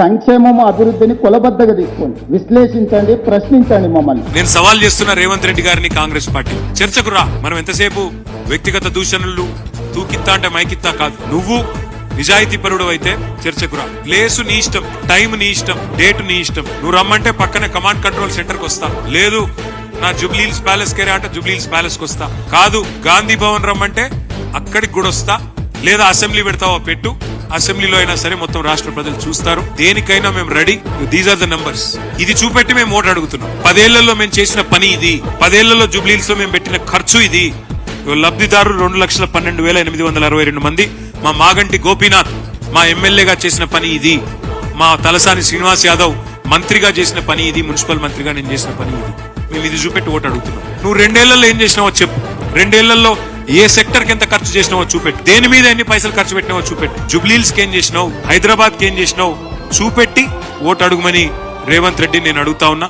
సంక్షేమము అభివృద్ధిని కులబద్దగా తీసుకోండి. విశ్లేషించండి ప్రశ్నించండి మమ్మల్ని. నేను సవాల్ చేస్తున్న రేవంత్ రెడ్డి గారిని కాంగ్రెస్ పార్టీ. చర్చకు రా. మనం ఎంతసేపు వ్యక్తిగత దూషణలు తూకిత్తా అంటే మైకిత్తా కాదు. నువ్వు నిజాయితీ పరుడు అయితే చర్చకు రా. ప్లేసు నీ ఇష్టం టైం నీ ఇష్టం డేట్ నీ ఇష్టం. నువ్వు రమ్మంటే పక్కనే కమాండ్ కంట్రోల్ సెంటర్కి వస్తా. లేదు నా జుబ్లీల్స్ ప్యాలెస్ కెరే అంటే జుబ్లీల్స్ ప్యాలెస్కి వస్తా. కాదు గాంధీ భవన్ రమ్మంటే అక్కడికి కూడా వస్తా. లేదా అసెంబ్లీ పెడతావా పెట్టు. అసెంబ్లీలో అయినా సరే మొత్తం రాష్ట్ర ప్రజలు చూస్తారు. దేనికైనా మేము ready. These are the numbers ఇది చూపెట్టి మేము ఓటు అడుగుతున్నాం. పదేళ్ళలో మేము చేసిన పని ఇది. పదేళ్ళలో జూబ్లీస్లో మేము పెట్టిన ఖర్చు ఇది. లబ్ధిదారులు రెండు లక్షల పన్నెండు వేల ఎనిమిది వందల అరవై రెండు మంది. మా మాగంటి గోపీనాథ్ మా ఎమ్మెల్యేగా చేసిన పని ఇది. మా తలసాని శ్రీనివాస్ యాదవ్ మంత్రిగా చేసిన పని ఇది. మున్సిపల్ మంత్రిగా నేను చేసిన పని ఇది. మేము ఇది చూపెట్టి ఓటు అడుగుతున్నాం. నువ్వు రెండేళ్ళలో ఏం చేసినావో చెప్పు. రెండేళ్ళలో ఏ సెక్టర్కి ఎంత ఖర్చు చేసినావో చూపెట్టు. దేని మీద ఎన్ని పైసలు ఖర్చు పెట్టినావో చూపెట్టు. జుబ్లీల్స్కి ఏం చేసినావు? హైదరాబాద్కి ఏం చేసినావు? చూపెట్టి ఓటు అడుగుమని రేవంత్ రెడ్డి నేను అడుగుతా ఉన్నా.